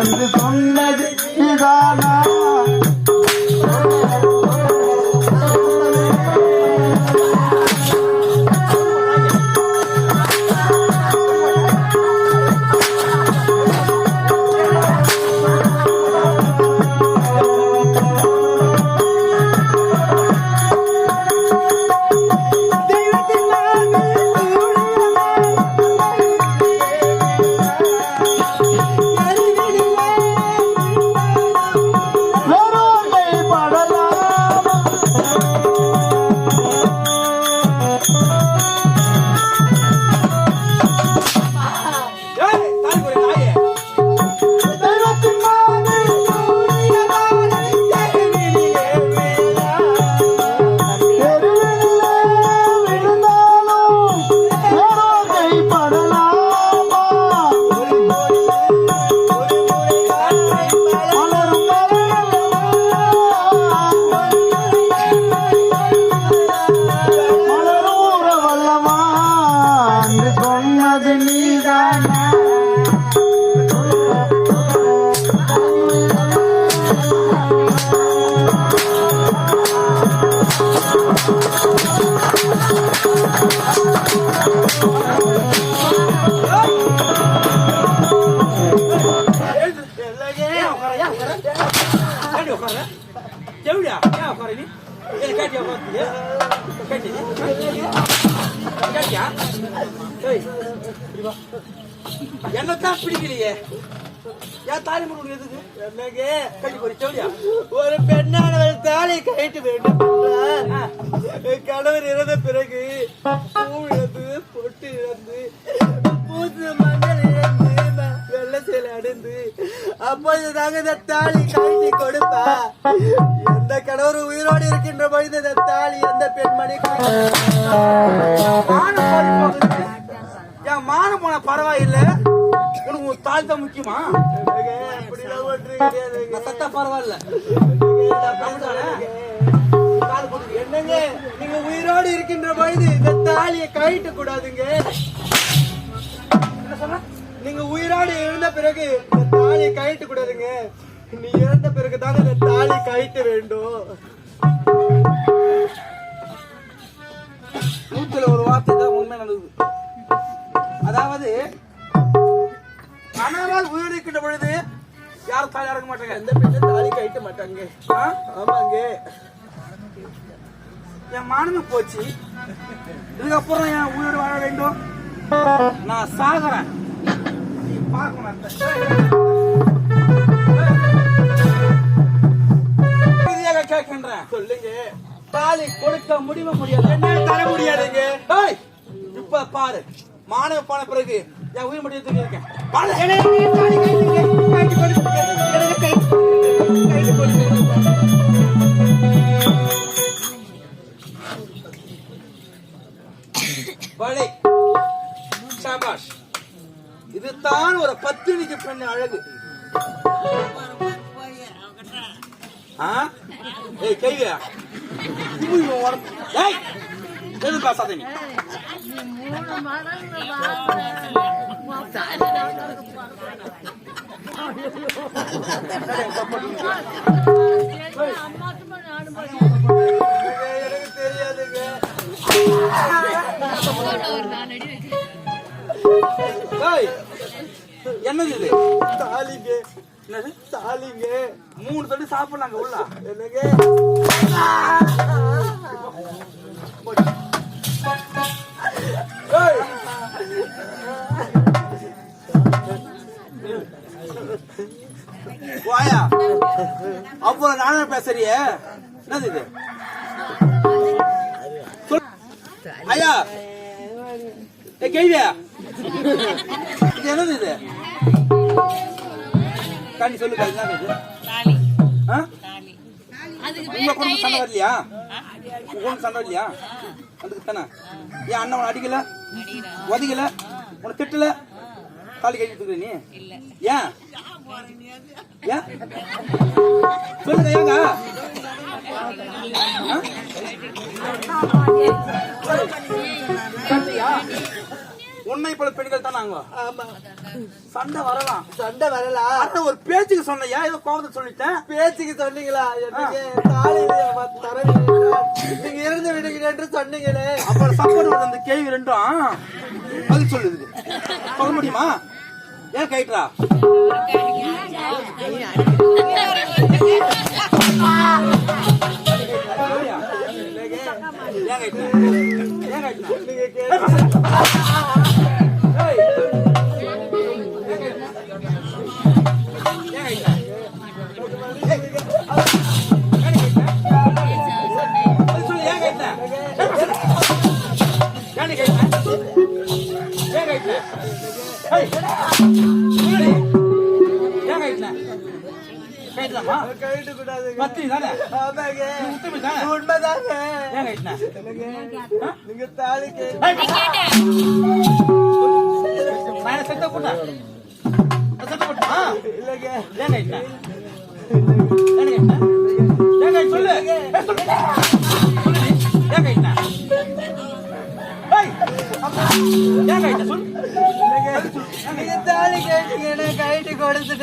வந்து சொன்னது நீதானா உட்கார? எவ்வளியா? ஏன் உட்கார நீ? ஏன் கேட்டியா உட்கார்றதுக்கு? கேட்டியா? கேட்டியா? ஏய், இப்படி வா. என்னத்தான் பிடிக்கலையே ஏன் தாலி உனக்கு எதுக்கு என்னங்க கட்டி போய் செவடியா ஒரு பெண்ணானவள் தாலி கைட்டு வேண்டும் கணவர் இறந்த பிறகு பூ இழந்து பொட்டு இழந்து பூத்து மஞ்சள் சேலை அப்போது தாங்க இந்த தாலி கழட்டி கொடுப்பா. எந்த கணவர் உயிரோடு இருக்கின்ற பொழுது இந்த தாலி எந்த பெண்மணி என் மானம் போன பரவாயில்லை? உனக்கு உன் தாலி தான் முக்கியமா? சத்தா பரவாயில்ல. என்னங்க நீங்க உயிரோடு இருக்கின்ற பொழுது இந்த தாலியை கழிட்டு கூடாதுங்க. என்ன சொன்ன? நீங்க உயிரோடு இருந்த பிறகு இந்த தாலியை கழட்ட கூடாதுங்க நீ இறந்த பிறகு தாங்க இந்த தாலி கழட்ட வேண்டும். நூத்துல ஒரு வார்த்தை தான் உண்மை நடக்குது. அதாவது கணவரால் உயிரிழக்கின்ற பொழுது யாரும் தாலி இறக்க மாட்டாங்க? எந்த பெண்ணை தாலி கழட்ட மாட்டாங்க? ஆமாங்க. என் மானமே போச்சு. இதுக்கப்புறம் என் உயிரோடு வாழ வேண்டும்? நான் சாகுறேன். கேட்கின்றேன் சொல்லுங்க தாலி கொடுக்க முடியுமா முடியாது என்ன தர முடியாதுங்க இப்ப பாரு மாணவ போன பிறகு என் உயிர் முடியத்துக்கு இருக்கேன் ஏய் கைவியா ஏய் எது பேசாத நீ? எனக்கு என்னது இது? தாலிங்க. என்னது? தாலிங்க. மூணு தடி சாப்பிடலாங்க உள்ள. என்னங்க? வாயா. அப்புறம் நானே பேசுறியே? என்னது இது. ஐயா! ஏ கேள்வியா? என்னது இது? கண்ணி சொல்லு ஆ? உங்க குடும்பம் சண்டை வரலையா? குடும்பம் சண்டை வரலையா? அதுக்கு தானே? ஏன் அண்ணன் உன்னை அடிக்கல? உதைக்கல? உன்னை திட்டல? தாலி கட்டிட்டு நீ? ஏன்? ஏன்? சொல்லுங்க ஏங்க ஆ? உன்னை போல பெண்கள் தான் நாங்க. சண்டை வரலாம். சண்டை வரலாம் ஆனா ஒரு பேச்சுக்கு சொன்னையா ஏதோ கோபத்தை சொல்லிட்டேன்? பேச்சுக்கு சொன்னீங்களா? நீங்க இருந்து விடுகிறேன் என்று சொன்னீங்களே. அப்புறம் சப்போர்ட் அந்த கேள்வி ரெண்டும். அது சொல்லுது. சொல்ல முடியுமா? ஏன் கைட்ரா ஏன் கைட்ரா ஏன் கைட்ரா நீங்க கேட்டு கைட்டு கூடாதுங்க. ஆமாங்க. உண்மைதாங்க. நீங்க தாலி கேட்டு. இல்லைங்க. நீங்க தாலி கேட்டீங்கன்னா கைட்டு கொடுத்துட்டு